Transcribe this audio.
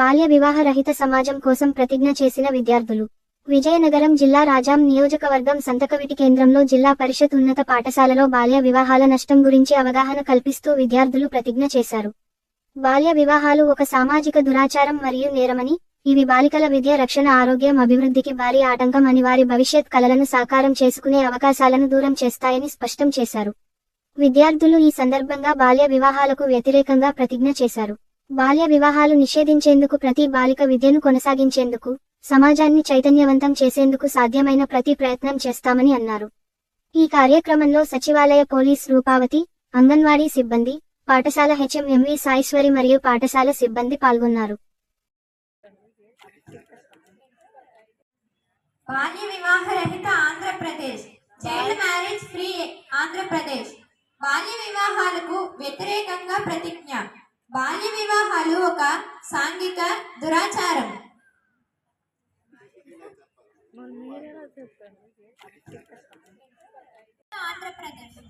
బాల్య వివాహ రహిత సమాజం కోసం ప్రతిజ్ఞ చేసిన విద్యార్థులు. విజయనగరం జిల్లా రాజాం నియోజకవర్గం సంతకవిటి కేంద్రంలో జిల్లా పరిషత్ ఉన్నత పాఠశాలలో బాల్య వివాహాల నష్టం గురించి అవగాహన కల్పిస్తూ విద్యార్థులు ప్రతిజ్ఞ చేశారు. బాల్య వివాహాలు ఒక సామాజిక దురాచారం మరియు నేరమని ఇవి బాలికల విద్య రక్షణ ఆరోగ్యం అభివృద్ధికి భారీ ఆటంకం అని వారి భవిష్యత్ కలలను సాకారం చేసుకునే అవకాశాలను దూరం చేస్తాయని స్పష్టం చేశారు. విద్యార్థులు ఈ సందర్భంగా బాల్య వివాహాలకు వ్యతిరేకంగా ప్రతిజ్ఞ చేశారు. బాల్య వివాహాలు నిషేధించేందుకు ప్రతి బాలిక విద్యను కొనసాగించేందుకు సమాజాన్ని చైతన్యవంతం చేసేందుకు సాధ్యమైన ప్రతి ప్రయత్నం చేస్తామని అన్నారు. ఈ కార్యక్రమంలో సచివాలయ పోలీస్ రూపావతి అంగన్వాడీ సిబ్బంది పాఠశాల హెచ్ఎంఎంవి సాయిశ్వరి మరియు పాఠశాల సిబ్బంది పాల్గొన్నారు. బాల్య వివాహ రహిత Andhra Pradesh child marriage free Andhra Pradesh. బాల్య వివాహాలకు వ్యతిరేకంగా ప్రతిజ్ఞ. బాల్య వివాహాలు ఒక సాంఘిక దురాచారం. ఆంధ్రప్రదేశ్.